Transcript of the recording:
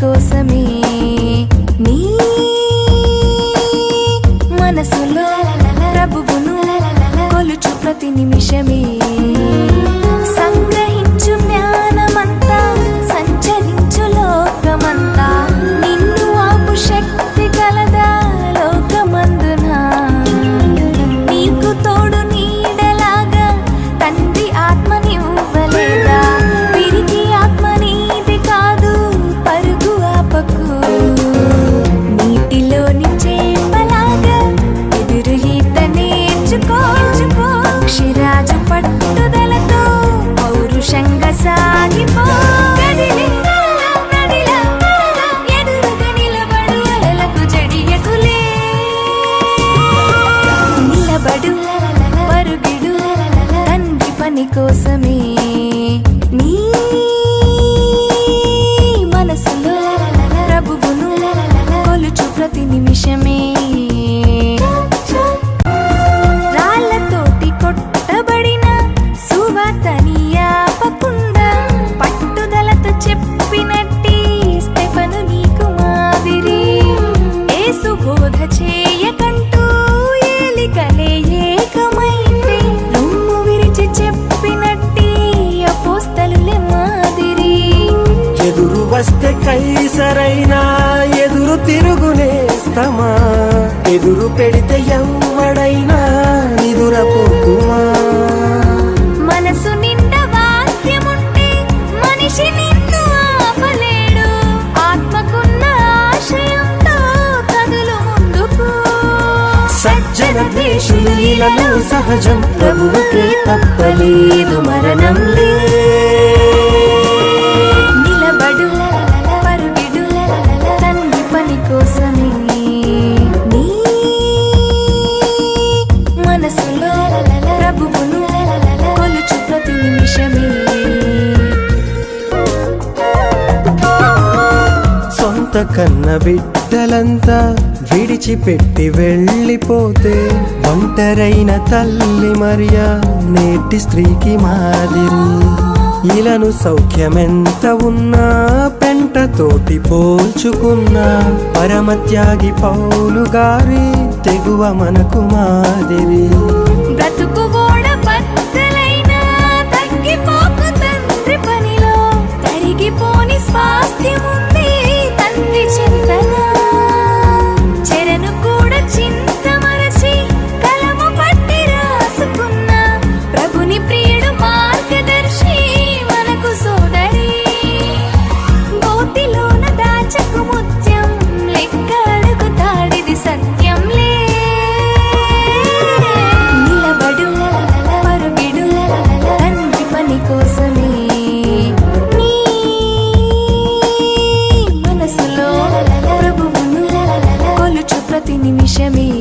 కోసమే. నీ మనసులో ప్రభువును కొలుచు ప్రతి నిమిషమే. సంగ పని కోసమే నీ మనసులో ప్రభువును కొలుచు ప్రతి నిమిషమే. రాళ్ళతోటి కొట్టబడిన సువార్తని ఆపకుండా పట్టుదలతో చెప్పినట్టి స్టెఫను నీకు మాదిరి. ఏ బోధ చేయకంటూ కైసరైనా ఎదురు తిరుగునేస్తమా ఎదురు పెడితే ఎవ్వడైనా నిదురపోతుమా? మనసు నిండా వాక్యముంటే మనిషి నిన్ను ఆపలేడు. ఆత్మకున్న ఆశయంతో కదులు ముందుకు. సజ్జన ద్వేషులు ఇలలో సహజం. ప్రభువుకే తప్పలేదు మరణం. సొంత కన్న బిడ్డలంతా విడిచిపెట్టి వెళ్ళిపోతే ఒంటరైన తల్లి మరియా నేటి స్త్రీకి మాదిరి ఇలను సౌఖ్యమెంత ఉన్నా పెంటతోటి పోల్చుకున్నా పరమత్యాగి పౌలు గారి తెగువ మనకు మాదిరి. బ్రతుకు నిమిషమే